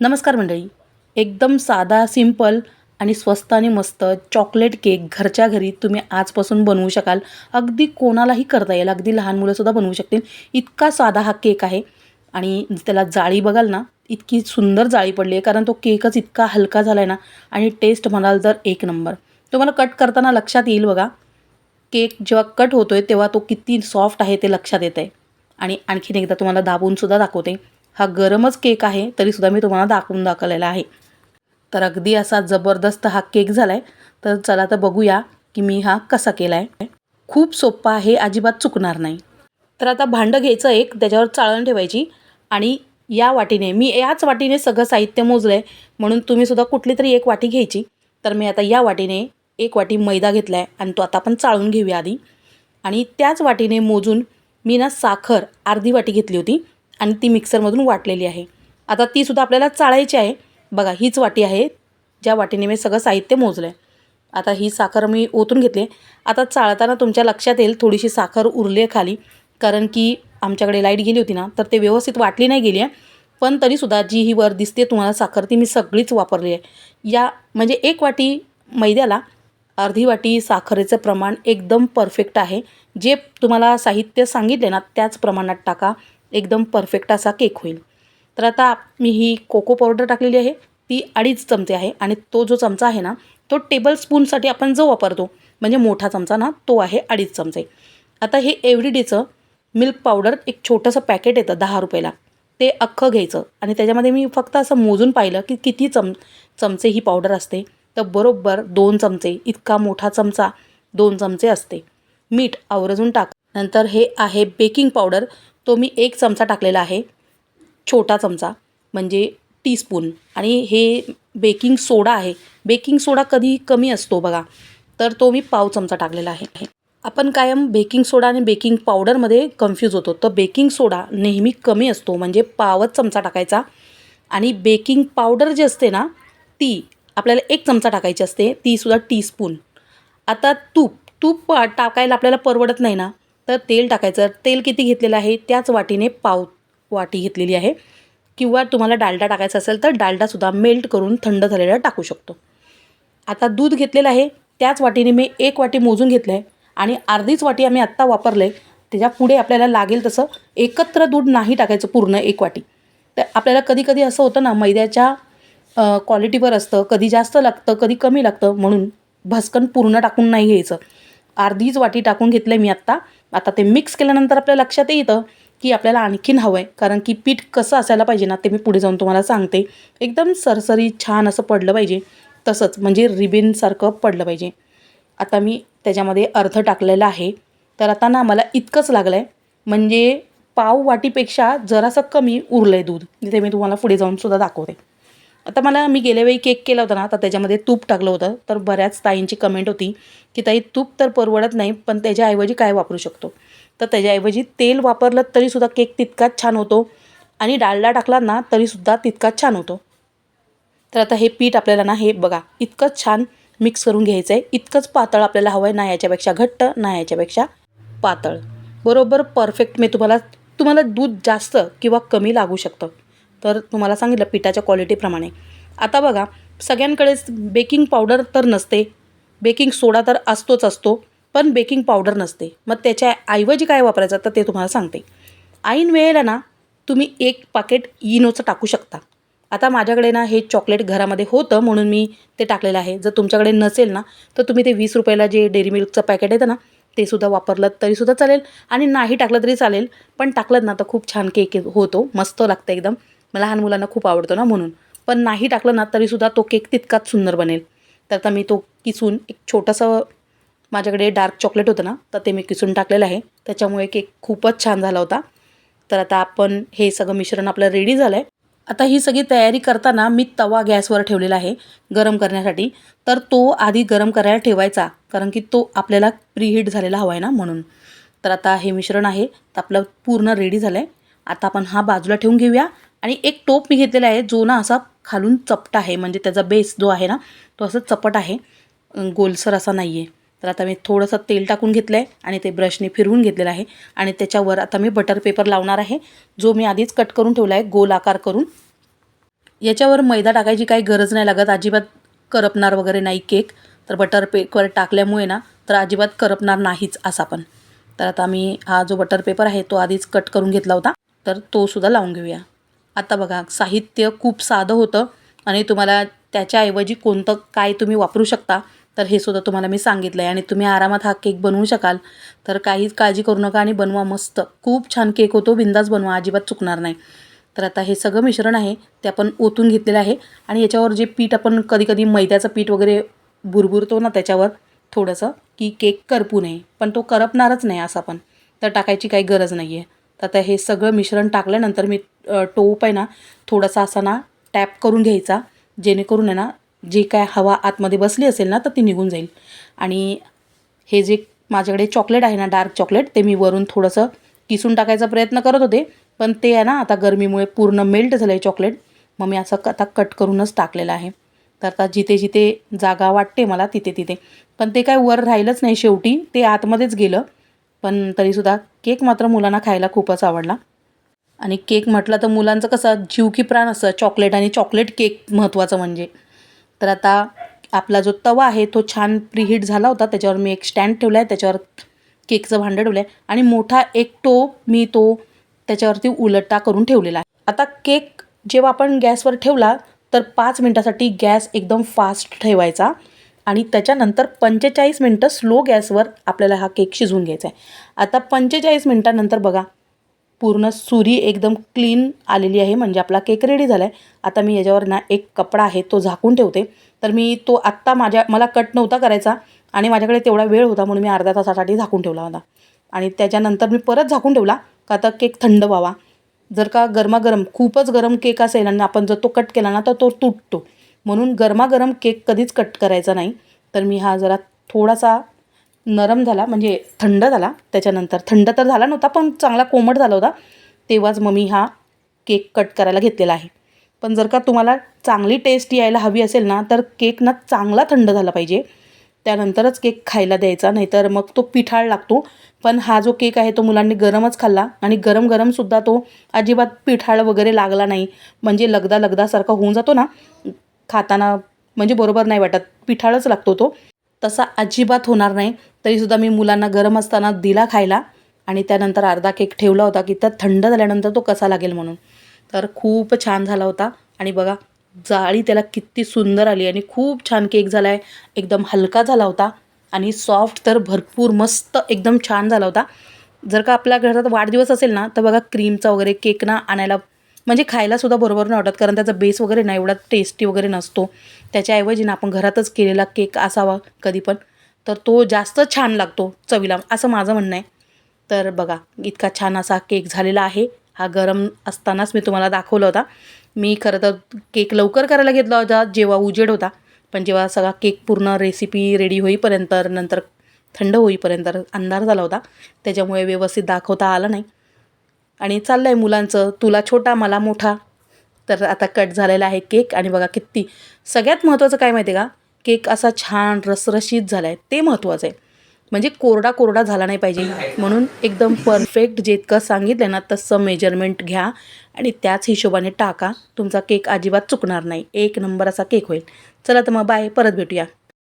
नमस्कार मंडळी. एकदम साधा सिंपल आणि स्वस्त आणि मस्त चॉकलेट केक घरच्या घरी तुम्ही आजपासून बनवू शकाल. अगदी कोणालाही करता येईल. अगदी लहान मुलंसुद्धा बनवू शकतील. इतका साधा हा केक आहे. आणि त्याला जाळी बघाल ना इतकी सुंदर जाळी पडली आहे. कारण तो केकच इतका हलका झाला आहे ना आणि टेस्ट म्हणाल तर एक नंबर. तुम्हाला कट करताना लक्षात येईल बघा. केक जेव्हा कट होतो आहे तेव्हा तो किती सॉफ्ट आहे ते लक्षात येतं आहे आणि आणखीन एकदा तुम्हाला दाबूनसुद्धा दाखवते. हा गरमच केक आहे तरीसुद्धा मी तुम्हाला दाखवून दाखवलेला आहे. तर अगदी असा जबरदस्त हा केक झाला आहे तर चला तर बघूया की मी हा कसा केला आहे खूप सोप्पा आहे अजिबात चुकणार नाही. तर आता भांडं घ्यायचं एक त्याच्यावर चाळण ठेवायची आणि या वाटीने मी याच वाटीने सगळं साहित्य मोजलं आहे म्हणून तुम्हीसुद्धा कुठली तरी एक वाटी घ्यायची. तर मी आता या वाटीने एक वाटी मैदा घेतला आहे आणि तो आता आपण चाळून घेऊया आधी. आणि त्याच वाटीने मोजून मी ना साखर अर्धी वाटी घेतली होती. आणि ती मिक्सरमधून वाटलेली आहे. आता तीसुद्धा आपल्याला चाळायची आहे. बघा हीच वाटी आहे ज्या वाटीने मी सगळं साहित्य मोजलं आहे आता ही साखर मी ओतून घेतली. आता चाळताना तुमच्या लक्षात येईल थोडीशी साखर उरली आहे खाली. कारण की आमच्याकडे लाइट गेली होती ना तर ते व्यवस्थित वाटली नाही गेली आहे पण तरीसुद्धा जी ही वर दिसते तुम्हाला साखर ती मी सगळीच वापरली आहे या म्हणजे एक वाटी मैद्याला अर्धी वाटी साखरेचं प्रमाण एकदम परफेक्ट आहे. जे तुम्हाला साहित्य सांगितले ना त्याच प्रमाणात टाका. एकदम परफेक्ट असा केक होईल. तर आता मी ही कोको पावडर टाकलेली आहे. ती अडीच चमचे आहे आणि तो जो चमचा आहे ना तो टेबल स्पूनसाठी आपण जो वापरतो म्हणजे मोठा चमचा ना तो आहे अडीच चमचे. आता हे एव्हरीडेचं मिल्क पावडर एक छोटंसं पॅकेट येतं दहा रुपयाला. ते अख्खं घ्यायचं आणि त्याच्यामध्ये मी फक्त असं मोजून पाहिलं की किती चम चमचे ही पावडर असते. तर बरोबर दोन चमचे इतका मोठा चमचा दोन चमचे असते. मीठ आवर्जून टाक. नंतर हे आहे बेकिंग पावडर तो मी एक चमचा टाकलेला आहे. छोटा चमचा म्हणजे टीस्पून आणि हे बेकिंग सोडा आहे. बेकिंग सोडा कधी कमी असतो बघा. तर तो मी पाव चमचा टाकलेला आहे. आपण कायम बेकिंग सोडा आणि बेकिंग पावडरमध्ये कन्फ्यूज होतो. तर बेकिंग सोडा नेहमी कमी असतो म्हणजे पावच चमचा टाकायचा. आणि बेकिंग पावडर जी असते ना ती आपल्याला एक चमचा टाकायची असते. तीसुद्धा टीस्पून आता तूप तूप टाकायला आपल्याला परवडत नाही ना. तर तेल टाकायचं. तेल किती घेतलेलं आहे? त्याच वाटीने पाव वाटी घेतलेली आहे. किंवा तुम्हाला डालडा टाकायचा असेल तर डालडासुद्धा मेल्ट करून थंड झालेला टाकू शकतो. आता दूध घेतलेलं आहे. त्याच वाटीने मी एक वाटी मोजून घेतलं आहे आणि अर्धीच वाटी आम्ही आत्ता वापरलं आहे त्याच्या पुढे आपल्याला लागेल तसं एकत्र दूध नाही टाकायचं पूर्ण एक वाटी. तर आपल्याला कधी कधी असं होतं ना मैद्याच्या क्वालिटीवर असतं. कधी जास्त लागतं कधी कमी लागतं म्हणून भस्कन पूर्ण टाकून नाही घ्यायचं. अर्धीच वाटी टाकून घेतलं आहे मी आत्ता. आता ते मिक्स केल्यानंतर आपल्या लक्षात येतं की आपल्याला आणखीन हवं आहे कारण की पीठ कसं असायला पाहिजे ना ते मी पुढे जाऊन तुम्हाला सांगते. एकदम सरसरी छान असं पडलं पाहिजे. तसंच म्हणजे रिबिनसारखं पडलं पाहिजे. आता मी त्याच्यामध्ये अर्ध टाकलेलं आहे. तर आता ना मला इतकंच लागलं आहे म्हणजे पाव वाटीपेक्षा जरासं कमी उरलं आहे दूध. जिथे मी तुम्हाला पुढे जाऊन सुद्धा दाखवते. आता मला मी गेल्या वेळी केक केला होता ना आता त्याच्यामध्ये तूप टाकलं होतं. तर बऱ्याच ताईंची कमेंट होती की ताई तूप तर परवडत नाही पण त्याच्याऐवजी काय वापरू शकतो? तर त्याच्याऐवजी तेल वापरलं तरीसुद्धा केक तितकाच छान होतो आणि डालडा टाकला ना तरीसुद्धा तितकाच छान होतो. तर आता हे पीठ आपल्याला ना हे बघा इतकंच छान मिक्स करून घ्यायचं आहे इतकंच पातळ आपल्याला हवं आहे ना याच्यापेक्षा घट्ट ना याच्यापेक्षा पातळ. बरोबर परफेक्ट मी तुम्हाला तुम्हाला दूध जास्त किंवा कमी लागू शकतं. तर तुम्हाला सांगितलं पिठाच्या क्वालिटीप्रमाणे आता बघा सगळ्यांकडेच बेकिंग पावडर तर नसते. बेकिंग सोडा तर असतोच असतो पण बेकिंग पावडर नसते. मग त्याच्या ऐवजी काय वापरायचं तर ते तुम्हाला सांगते. ऐन वेळेला ना तुम्ही एक पाकेट इनोचं टाकू शकता. आता माझ्याकडे ना हे चॉकलेट घरामध्ये होतं म्हणून मी ते टाकलेलं आहे. जर तुमच्याकडे नसेल ना तर तुम्ही ते वीस रुपयाला जे डेअरी मिल्कचं पॅकेट येतं ना ते सुद्धा वापरलं तरीसुद्धा चालेल. आणि नाही टाकलं तरी चालेल पण टाकलं ना तर खूप छान केक होतो मस्त लागतं एकदम. लहान मुलांना खूप आवडतो ना म्हणून. पण नाही टाकलं ना तरीसुद्धा तो केक तितकाच सुंदर बनेल. तर आता मी तो किसून एक छोटंसं माझ्याकडे डार्क चॉकलेट होतं ना तर ते मी किसून टाकलेलं आहे. त्याच्यामुळे केक खूपच छान झाला होता. तर आता आपण हे सगळं मिश्रण आपलं रेडी झालं आहे आता ही सगळी तयारी करताना मी तवा गॅसवर ठेवलेला आहे गरम करण्यासाठी. तर तो आधी गरम करायला ठेवायचा कारण की तो आपल्याला प्रीहीट झालेला हवा आहे ना म्हणून. तर आता हे मिश्रण आहे तर आपलं पूर्ण रेडी झालं आहे आता आपण हा बाजूला ठेवून घेऊया. आणि एक टोप मी घेतलेला आहे जो ना असा खालून चपटा आहे म्हणजे त्याचा बेस जो आहे ना तो असं चपट आहे. गोलसर असा नाही आहे तर आता मी थोडंसं तेल टाकून घेतलं आहे आणि ते ब्रशने फिरवून घेतलेलं आहे. आणि त्याच्यावर आता मी बटर पेपर लावणार आहे जो मी आधीच कट करून ठेवला आहे गोल आकार करून. याच्यावर मैदा टाकायची काही गरज नाही लागत अजिबात करपणार वगैरे नाही केक तर बटर पेपर टाकल्यामुळे ना तर अजिबात करपणार नाहीच असा पण. तर आता मी हा जो बटर पेपर आहे तो आधीच कट करून घेतला होता. तर तो सुद्धा लावून घेऊया. आता बघा साहित्य खूप साधं होतं आणि तुम्हाला त्याच्याऐवजी कोणतं काय तुम्ही वापरू शकता तर हे सुद्धा तुम्हाला मी सांगितलं आहे आणि तुम्ही आरामात हा केक बनवू शकाल. तर काहीच काळजी करू नका आणि बनवा मस्त. खूप छान केक होतो बिंदास बनवा अजिबात चुकणार नाही. तर आता हे सगळं मिश्रण आहे ते आपण ओतून घेतलेलं आहे. आणि याच्यावर जे पीठ आपण कधी कधी मैद्याचं पीठ वगैरे भुरभुरतो ना त्याच्यावर थोडंसं की केक करपू नये. पण तो करपणारच नाही असा पण. तर टाकायची काही गरज नाही आहे तर आता हे सगळं मिश्रण टाकल्यानंतर मी टोप आहे ना थोडासा असा ना टॅप करून घ्यायचा जेणेकरून आहे ना जे काय हवा आतमध्ये बसली असेल ना तर ती निघून जाईल. आणि हे जे माझ्याकडे चॉकलेट आहे ना डार्क चॉकलेट ते मी वरून थोडंसं किसून टाकायचा प्रयत्न करत होते पण ते आहे ना आता गरमीमुळे पूर्ण मेल्ट झालं आहे चॉकलेट मग मी असं क- आता कट करूनच टाकलेलं आहे. तर आता जिथे जिथे जागा वाटते मला तिथे तिथे. पण ते काय वर राहिलंच नाही शेवटी ते आतमध्येच गेलं. पण तरीसुद्धा केक मात्र मुलांना खायला खूपच आवडला. आणि केक म्हटलं तर मुलांचं कसं जीव की प्राण असतं चॉकलेट आणि चॉकलेट केक महत्त्वाचं म्हणजे. तर आता आपला जो तवा आहे तो छान प्रीहीट झाला होता त्याच्यावर मी एक स्टँड ठेवला आहे त्याच्यावर केकचं भांडं ठेवलं आहे आणि मोठा एक टोप मी तो त्याच्यावरती उलटा करून ठेवलेला आहे. आता केक जेव्हा आपण गॅसवर ठेवला तर पाच मिनटासाठी गॅस एकदम फास्ट ठेवायचा. आणि त्याच्यानंतर पंचेचाळीस मिनटं स्लो गॅसवर आपल्याला हा केक शिजवून घ्यायचा आहे. आता पंचेचाळीस मिनटानंतर बघा पूर्ण सुरी एकदम क्लीन आलेली आहे म्हणजे आपला केक रेडी झाला आहे आता मी याच्यावर ना एक कपडा आहे तो झाकून ठेवते. तर मी तो आत्ता माझ्या मला कट नव्हता करायचा आणि माझ्याकडे तेवढा वेळ होता म्हणून मी अर्ध्या तासासाठी झाकून ठेवला होता. आणि त्याच्यानंतर मी परत झाकून ठेवला का आता केक थंड व्हावा. जर का गरमागरम खूपच गरम केक असेल आणि आपण जर तो कट केला ना तर तो तुटतो. म्हणून गरमागरम केक कधीच कट करायचा नाही. तर मी हा जरा थोडासा नरम झाला म्हणजे थंड झाला. त्याच्यानंतर थंड तर झाला नव्हता पण चांगला कोमट झाला होता. तेव्हाच मग मी हा केक कट करायला घेतलेला आहे. पण जर का तुम्हाला चांगली टेस्ट यायला हवी असेल ना तर केक ना चांगला थंड झाला पाहिजे. त्यानंतरच केक खायला द्यायचा नाहीतर मग तो पिठाळ लागतो. पण हा जो केक आहे तो मुलांनी गरमच खाल्ला. आणि गरम गरमसुद्धा तो अजिबात पिठाळ वगैरे लागला नाही. म्हणजे लगदा लगदासारखा होऊन जातो ना खाताना म्हणजे बरोबर नाही वाटत. पिठाळच लागतो तो. तसा अजिबात होणार नाही. तरीसुद्धा मी मुलांना गरम असताना दिला खायला आणि त्यानंतर अर्धा केक ठेवला होता की तर थंड झाल्यानंतर तो कसा लागेल म्हणून. तर खूप छान झाला होता. आणि बघा जाळी त्याला किती सुंदर आली आणि खूप छान केक झाला आहे एकदम हलका झाला होता आणि सॉफ्ट तर भरपूर मस्त एकदम छान झाला होता. जर का आपल्या घरात वाढदिवस असेल ना तर बघा क्रीमचा वगैरे केक ना आणायला म्हणजे खायलासुद्धा बरोबर नाही वाटत कारण त्याचा बेस वगैरे नाही एवढा टेस्टी वगैरे नसतो. त्याच्याऐवजी ना आपण घरातच केलेला केक असावा कधी पण तर तो जास्त छान लागतो चवीला असं माझं म्हणणं आहे. तर बघा इतका छान असा केक झालेला आहे. हा गरम असतानाच मी तुम्हाला दाखवला होता. मी खरं तर केक लवकर करायला घेतला होता जेव्हा उजेड होता. पण जेव्हा सगळा केक पूर्ण रेसिपी रेडी होईपर्यंत नंतर थंड होईपर्यंत अंधार झाला होता. त्याच्यामुळे व्यवस्थित दाखवता आला नाही. आणि चाललं आहे मुलांचं तुला छोटा मला मोठा. तर आता कट झालेला आहे केक आणि बघा किती. सगळ्यात महत्त्वाचं काय माहिती आहे का? केक असा छान रसरशीत झाला आहे ते महत्त्वाचं आहे. म्हणजे कोरडा कोरडा झाला नाही पाहिजे. म्हणून एकदम परफेक्ट जितकं सांगितलं ना तसं मेजरमेंट घ्या आणि त्याच हिशोबाने टाका. तुमचा केक अजिबात चुकणार नाही. एक नंबर असा केक होईल. चला तर मग बाय परत भेटूया.